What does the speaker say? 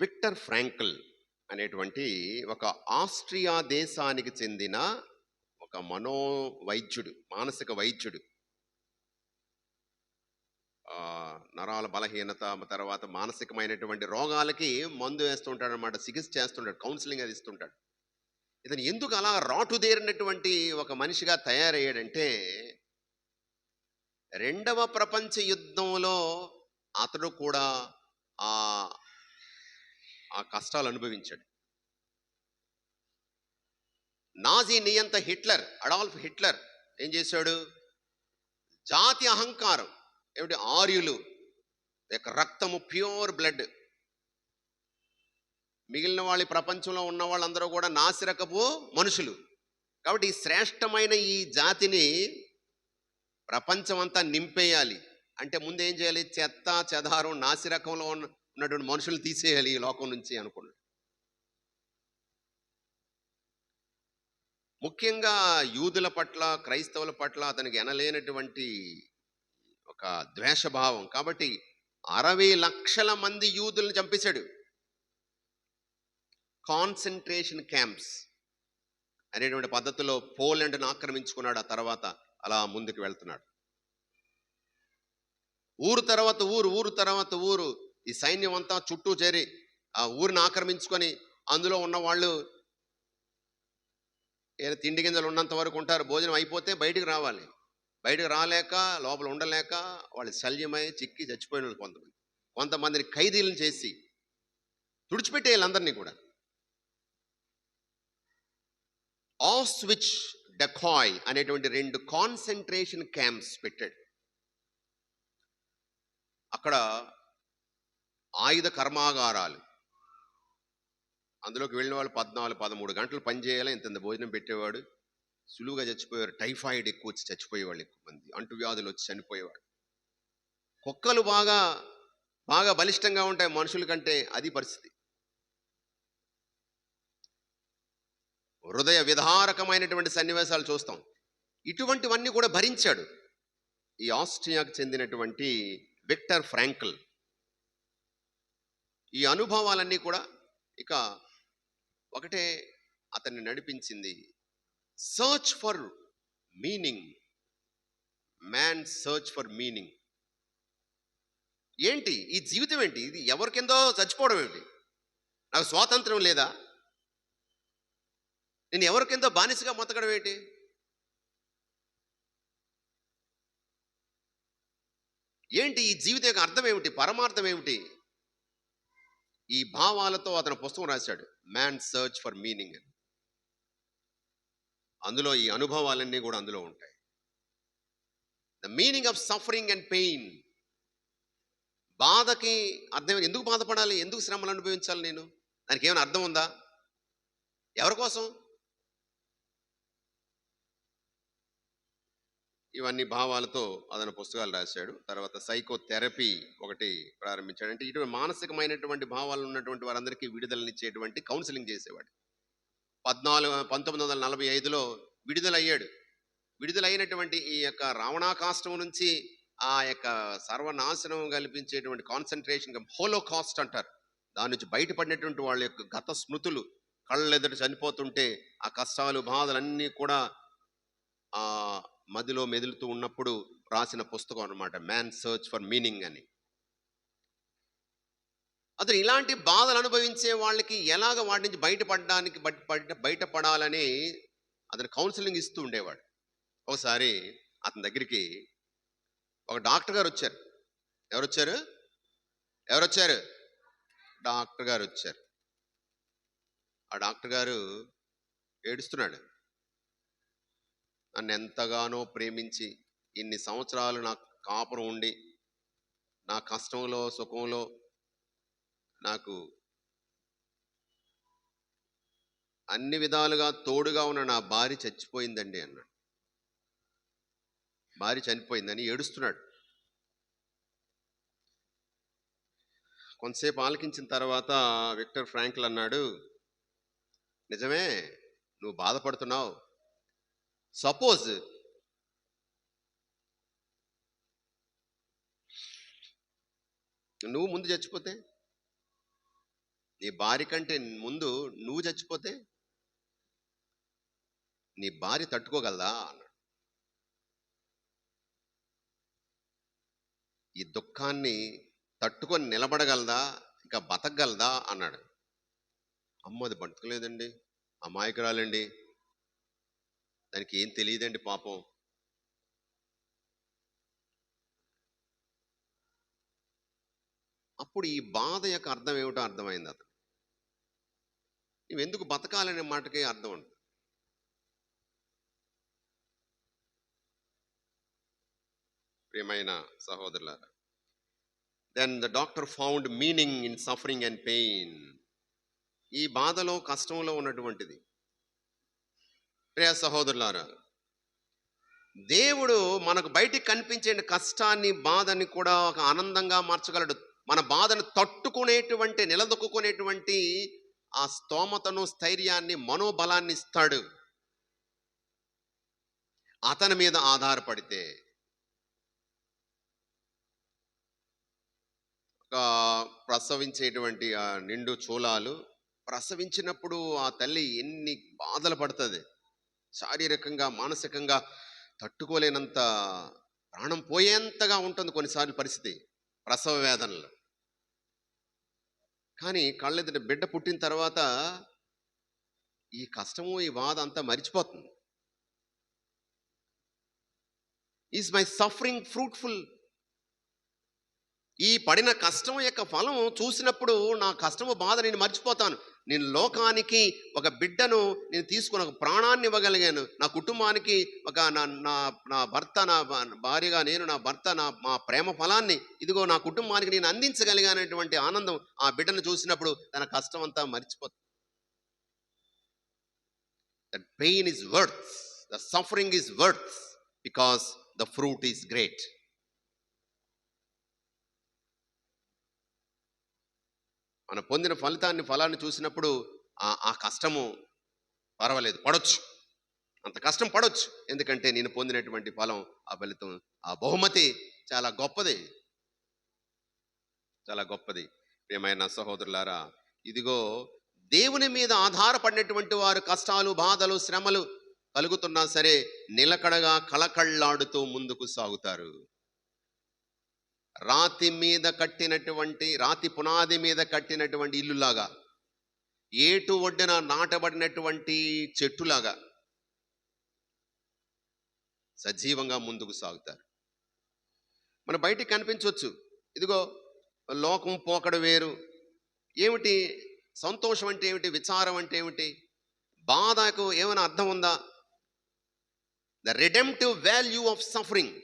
Victor Frenkel అనేటువంటి ఒక Austria దేశానికి చెందిన ఒక మనో వైద్యుడు మానసిక వైద్యుడు. నరాల బలహీనత తర్వాత మానసికమైనటువంటి రోగాలకి మందు వేస్తుంటాడు అనమాట చికిత్స చేస్తుంటాడు కౌన్సిలింగ్ అది ఇస్తుంటాడు. ఇతను ఎందుకు అలా రాటుదేరినటువంటి ఒక మనిషిగా తయారయ్యాడంటే రెండవ ప్రపంచ యుద్ధంలో అతడు కూడా ఆ ఆ కష్టాలు అనుభవించాడు. నాజీ నియంత హిట్లర్ అడాల్ఫ్ హిట్లర్ ఏం చేశాడు? జాతి అహంకారం ఏమిటి? ఆర్యులు యొక్క రక్తము ప్యూర్ బ్లడ్. మిగిలిన వాళ్ళు ప్రపంచంలో ఉన్న వాళ్ళందరూ కూడా నాసిరకపు మనుషులు. కాబట్టి ఈ శ్రేష్టమైన ఈ జాతిని ప్రపంచమంతా నింపేయాలి. అంటే ముందు ఏం చేయాలి? చెత్త చెదారం నాసిరకంలో ఉన్న ఉన్నటువంటి మనుషులు తీసేయాలి ఈ లోకం నుంచి అనుకున్నాడు. ముఖ్యంగా యూదుల పట్ల క్రైస్తవుల పట్ల అతనికి ఎనలేనటువంటి ఒక ద్వేషభావం. కాబట్టి అరవై లక్షల మంది యూదులను చంపేశాడు. కాన్సన్ట్రేషన్ క్యాంప్స్ అనేటువంటి పద్ధతిలో పోలాండ్ను ఆక్రమించుకున్నాడు. ఆ తర్వాత అలా ముందుకు వెళ్తున్నాడు. ఊరు తర్వాత ఊరు ఊరు తర్వాత ఊరు ఈ సైన్యం అంతా చుట్టూ చేరి ఆ ఊరిని ఆక్రమించుకొని అందులో ఉన్న వాళ్ళు ఏదైనా తిండి గింజలు ఉన్నంత వరకు ఉంటారు భోజనం అయిపోతే బయటికి రావాలి. బయటకు రాలేక లోపల ఉండలేక వాళ్ళు శల్యమై చిక్కి చచ్చిపోయిన వాళ్ళు కొంతమంది. కొంతమందిని ఖైదీలను చేసి తుడిచిపెట్టే వీళ్ళందరినీ కూడా. ఆస్విచ్ డకాయ్ అనేటువంటి రెండు కాన్సన్ట్రేషన్ క్యాంప్స్ పెట్టాడు. అక్కడ ఆయుధ కర్మాగారాలు. అందులోకి వెళ్ళిన వాళ్ళు పద్నాలుగు పదమూడు గంటలు పనిచేయాలి ఇంత భోజనం పెట్టేవాడు. సులువుగా చచ్చిపోయేవారు టైఫాయిడ్ ఎక్కువ వచ్చి చచ్చిపోయేవాళ్ళు ఎక్కువ మంది. అంటువ్యాధులు వచ్చి చనిపోయేవాడు. కుక్కలు బాగా బాగా బలిష్టంగా ఉంటాయి మనుషుల కంటే అది పరిస్థితి. హృదయ విధారకమైనటువంటి సన్నివేశాలు చూస్తాం. ఇటువంటివన్నీ కూడా భరించాడు ఈ ఆస్ట్రియాకు చెందినటువంటి విక్టర్ ఫ్రాంకల్. ఈ అనుభవాలన్నీ కూడా ఇక ఒకటే అతన్ని నడిపించింది. Search for meaning man search for meaning ఏంటి? ఈ జీవితం ఏంటి? ఇది ఎవరికిందో చచ్చిపోవడం ఏంటి? నాకు స్వాతంత్రం లేదా? నేను ఎవరికిందో బానిసగా మొత్తకడం ఏంటి? ఏంటి? ఈ జీవితం యొక్క అర్థం ఏమిటి? పరమార్థం ఏమిటి? ఈ భావాలతో అతను పుస్తకం రాశాడు. మ్యాన్ సర్చ్ ఫర్ మీనింగ్ అని. అందులో ఈ అనుభవాలన్నీ కూడా అందులో ఉంటాయి. The meaning of suffering and pain బాధకి అర్థం ఎందుకు బాధపడాలి? ఎందుకు శ్రమలు అనుభవించాలి నేను? దానికి ఏమైనా అర్థం ఉందా? ఎవరి కోసం? ఇవన్నీ భావాలతో అతను పుస్తకాలు రాశాడు. తర్వాత సైకోథెరపీ ఒకటి ప్రారంభించాడు. అంటే ఇటువంటి మానసికమైనటువంటి భావాలు ఉన్నటువంటి వారందరికీ విడుదలనిచ్చేటువంటి కౌన్సిలింగ్ చేసేవాడు. పద్నాలుగు పంతొమ్మిది వందల నలభై ఐదులో విడుదలయ్యాడు. విడుదలైనటువంటి ఈ యొక్క రావణాకాష్టం నుంచి ఆ యొక్క సర్వనాశనం కల్పించేటువంటి కాన్సన్ట్రేషన్ హోలో కాస్ట్ అంటారు. దాని నుంచి బయటపడినటువంటి వాళ్ళ యొక్క గత స్మృతులు కళ్ళెదుట చనిపోతుంటే ఆ కష్టాలు బాధలన్నీ కూడా మదిలో మెదులుతూ ఉన్నప్పుడు రాసిన పుస్తకం అనమాట మ్యాన్ సర్చ్ ఫర్ మీనింగ్ అని. అతను ఇలాంటి బాధలు అనుభవించే వాళ్ళకి ఎలాగ వాటి నుంచి బయటపడడానికి బయట- బయటపడాలని అతను కౌన్సిలింగ్ ఇస్తూ ఉండేవాడు. ఒకసారి అతని దగ్గరికి ఒక డాక్టర్ గారు వచ్చారు. ఎవరు వచ్చారు ఎవరు వచ్చారు డాక్టర్ గారు వచ్చారు. ఆ డాక్టర్ గారు ఏడుస్తున్నాడు. నన్ను ఎంతగానో ప్రేమించి ఇన్ని సంవత్సరాలు నా కాపురం ఉండి నా కష్టంలో సుఖంలో నాకు అన్ని విధాలుగా తోడుగా ఉన్న నా భార్య చచ్చిపోయిందండి అన్నాడు భార్య చనిపోయిందని ఏడుస్తున్నాడు. కొంతసేపు ఆలకించిన తర్వాత విక్టర్ ఫ్రాంక్ల్ అన్నాడు నిజమే నువ్వు బాధపడుతున్నావు సపోజ్ నువ్వు ముందు చచ్చిపోతే నీ భార్య కంటే ముందు నువ్వు చచ్చిపోతే నీ భార్య తట్టుకోగలదా అన్నాడు. ఈ దుఃఖాన్ని తట్టుకొని నిలబడగలదా ఇంకా బతకగలదా అన్నాడు. అమ్మ అది బతకలేదండి అమాయకురాలండి. దానికి ఏం తెలియదండి పాపం. అప్పుడు ఈ బాధ యొక్క అర్థం ఏమిటో అర్థమైంది అతను నువ్వెందుకు బతకాలనే మాటకి అర్థం ఉంటుంది ప్రియమైన సహోదరులారా then the doctor found meaning in suffering and pain ఈ బాధలో కష్టంలో ఉన్నటువంటిది ప్రియ సహోదరులారా దేవుడు మనకు బయటికి కనిపించే కష్టాన్ని బాధని కూడా ఒక ఆనందంగా మార్చగలడు. మన బాధను తట్టుకునేటువంటి నిలదొక్కునేటువంటి ఆ స్తోమతను స్థైర్యాన్ని మనోబలాన్ని ఇస్తాడు. అతని మీద ఆధారపడితే ఒక ప్రసవించేటువంటి ఆ నిండు చూలాలు ప్రసవించినప్పుడు ఆ తల్లి ఎన్ని బాధలు పడుతుంది. శారీరకంగా మానసికంగా తట్టుకోలేనంత ప్రాణం పోయేంతగా ఉంటుంది కొన్నిసార్లు పరిస్థితి ప్రసవ వేదనలు. కానీ కళ్ళెదుట బిడ్డ పుట్టిన తర్వాత ఈ కష్టము ఈ బాధ అంతా మరిచిపోతుంది. ఈజ్ మై సఫరింగ్ ఫ్రూట్ఫుల్ ఈ పడిన కష్టం యొక్క ఫలం చూసినప్పుడు నా కష్టము బాధ నేను మర్చిపోతాను. నేను లోకానికి ఒక బిడ్డను నేను తీసుకుని ఒక ప్రాణాన్ని ఇవ్వగలిగాను. నా కుటుంబానికి ఒక నా నా నా భర్త నా భార్యగా నేను నా భర్త నా మా ప్రేమ ఫలాన్ని ఇదిగో నా కుటుంబానికి నేను అందించగలిగానటువంటి ఆనందం ఆ బిడ్డను చూసినప్పుడు తన కష్టం అంతా మర్చిపోతుంది that pain is worth the suffering is worth because the fruit is great మనం పొందిన ఫలితాన్ని ఫలాన్ని చూసినప్పుడు ఆ ఆ కష్టము పర్వాలేదు పడొచ్చు. అంత కష్టం పడొచ్చు. ఎందుకంటే నేను పొందినటువంటి ఫలం ఆ ఫలితం ఆ బహుమతి చాలా గొప్పది. చాలా గొప్పది. ప్రియమైన సహోదరులారా ఇదిగో దేవుని మీద ఆధారపడినటువంటి వారు కష్టాలు బాధలు శ్రమలు కలుగుతున్నా సరే నిలకడగా కళకళ్ళాడుతూ ముందుకు సాగుతారు. రాతి మీద కట్టినటువంటి రాతి పునాది మీద కట్టినటువంటి ఇల్లులాగా ఏటు ఒడ్డున నాటబడినటువంటి చెట్టులాగా సజీవంగా ముందుకు సాగుతారు. మన బయటికి కనిపించవచ్చు. ఇదిగో లోకం పోకడ వేరు. ఏమిటి? సంతోషం అంటే ఏమిటి? విచారం అంటే ఏమిటి? బాధకు ఏమైనా అర్థం ఉందా? The redemptive value of suffering